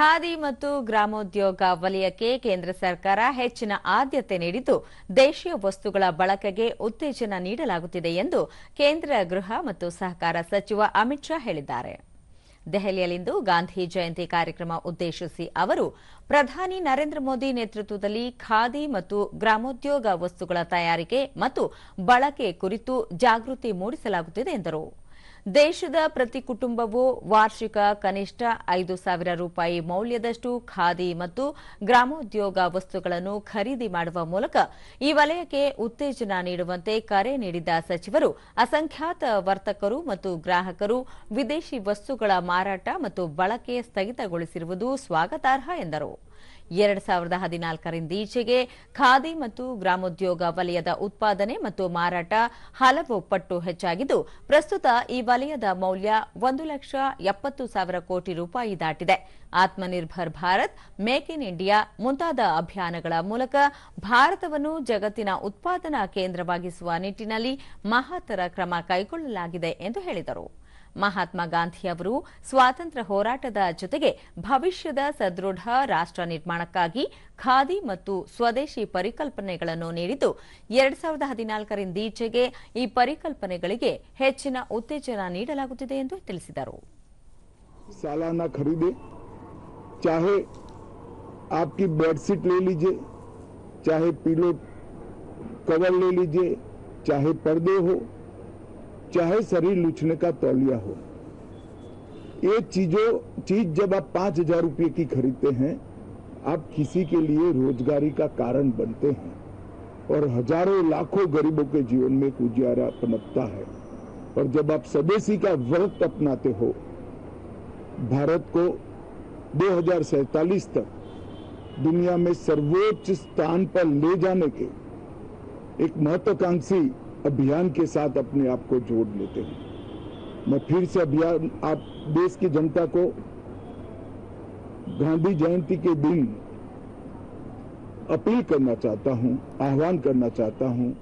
ಖಾದಿ ಮತ್ತು ಗ್ರಾಮೋದ್ಯೋಗ ವಲಯಕ್ಕೆ ಕೇಂದ್ರ ಸರ್ಕಾರ ಹೆಚ್ಚಿನ ಆದ್ಯತೆ ನೀಡಿದ್ದು, ದೇಶೀಯ ವಸ್ತುಗಳ ಬಳಕೆಗೆ ಉತ್ತೇಜನ ನೀಡಲಾಗುತ್ತಿದೆ ಎಂದು ಕೇಂದ್ರ ಗೃಹ ಮತ್ತು ಸಹಕಾರ ಸಚಿವ ಅಮಿತ್ ಶಾ ಹೇಳಿದ್ದಾರೆ. ದೆಹಲಿಯಲ್ಲಿಂದು ಗಾಂಧಿ ಜಯಂತಿ ಕಾರ್ಯಕ್ರಮ ಉದ್ದೇಶಿಸಿ ಅವರು, ಪ್ರಧಾನಿ ನರೇಂದ್ರ ಮೋದಿ ನೇತೃತ್ವದಲ್ಲಿ ಖಾದಿ ಮತ್ತು ಗ್ರಾಮೋದ್ಯೋಗ ವಸ್ತುಗಳ ತಯಾರಿಕೆ ಮತ್ತು ಬಳಕೆ ಕುರಿತು ಜಾಗೃತಿ ಮೂಡಿಸಲಾಗುತ್ತಿದೆ ಎಂದರು. ದೇಶದ ಪ್ರತಿ ಕುಟುಂಬವು ವಾರ್ಷಿಕ ಕನಿಷ್ಠ ಐದು ಸಾವಿರ ರೂಪಾಯಿ ಮೌಲ್ಯದಷ್ಟು ಖಾದಿ ಮತ್ತು ಗ್ರಾಮೋದ್ಯೋಗ ವಸ್ತುಗಳನ್ನು ಖರೀದಿ ಮಾಡುವ ಮೂಲಕ ಈ ವಲಯಕ್ಕೆ ಉತ್ತೇಜನ ನೀಡುವಂತೆ ಕರೆ ನೀಡಿದ ಸಚಿವರು, ಅಸಂಖ್ಯಾತ ವರ್ತಕರು ಮತ್ತು ಗ್ರಾಹಕರು ವಿದೇಶಿ ವಸ್ತುಗಳ ಮಾರಾಟ ಮತ್ತು ಬಳಕೆ ಸ್ಥಗಿತಗೊಳಿಸಿರುವುದು ಸ್ವಾಗತಾರ್ಹ ಎಂದರು. ಎರಡು ಸಾವಿರದ ಹದಿನಾಲ್ಕರಿಂದೀಚೆಗೆ ಖಾದಿ ಮತ್ತು ಗ್ರಾಮೋದ್ಯೋಗ ವಲಯದ ಉತ್ಪಾದನೆ ಮತ್ತು ಮಾರಾಟ ಹಲವು ಪಟ್ಟು ಹೆಚ್ಚಾಗಿದ್ದು, ಪ್ರಸ್ತುತ ಈ ವಲಯದ ಮೌಲ್ಯ ಒಂದು ಲಕ್ಷ ಎಪ್ಪತ್ತು ಸಾವಿರ ಕೋಟಿ ರೂಪಾಯಿ ದಾಟಿದೆ. Atmanirbhar Bharat, make in India ಮುಂತಾದ ಅಭಿಯಾನಗಳ ಮೂಲಕ ಭಾರತವನ್ನು ಜಗತ್ತಿನ ಉತ್ಪಾದನಾ ಕೇಂದ್ರವಾಗಿಸುವ ನಿಟ್ಟಿನಲ್ಲಿ ಮಹತ್ತರ ಕ್ರಮ ಕೈಗೊಳ್ಳಲಾಗಿದೆ ಎಂದು ಹೇಳಿದರು. ಮಹಾತ್ಮ ಗಾಂಧಿ ಅವರು ಸ್ವಾತಂತ್ರ್ಯ ಹೋರಾಟದ ಜೊತೆಗೆ ಭವಿಷ್ಯದ ಸದೃಢ ರಾಷ್ಟ್ರ ನಿರ್ಮಾಣಕ್ಕಾಗಿ ಖಾದಿ ಮತ್ತು ಸ್ವದೇಶಿ ಪರಿಕಲ್ಪನೆಗಳನ್ನು ನೀಡಿದ್ದು ಎರಡ್ ಸಾವಿರದ ಹದಿನಾಲ್ಕರಿಂದೀಚೆಗೆ ಈ ಪರಿಕಲ್ಪನೆಗಳಿಗೆ ಹೆಚ್ಚಿನ ಉತ್ತೇಜನ ನೀಡಲಾಗುತ್ತಿದೆ ಎಂದು ತಿಳಿಸಿದರು सालाना खरीदे चाहे आपकी बेडशीट ले लीजिए चाहे पिलो कवर ले लीजिए चाहे पर्दे हो चाहे शरीर लुचने का तौलिया हो। ये चीज़ों, चीज़ जब आप पाँच हज़ार रुपये की खरीदते हैं, आप किसी के लिए रोजगारी का कारण बनते हैं। और हज़ारों, लाखों गरीबों के जीवन में उजियारा पनपता है। और जब आप स्वदेशी का व्रत अपनाते हो, भारत को दो तक दुनिया में सर्वोच्च स्थान पर ले जाने के एक महत्वाकांक्षी अभियान के साथ अपने आप को जोड़ लेते हैं। मैं फिर से अभियान, आप देश की जनता को गांधी जयंती के दिन अपील करना चाहता हूँ, आह्वान करना चाहता हूँ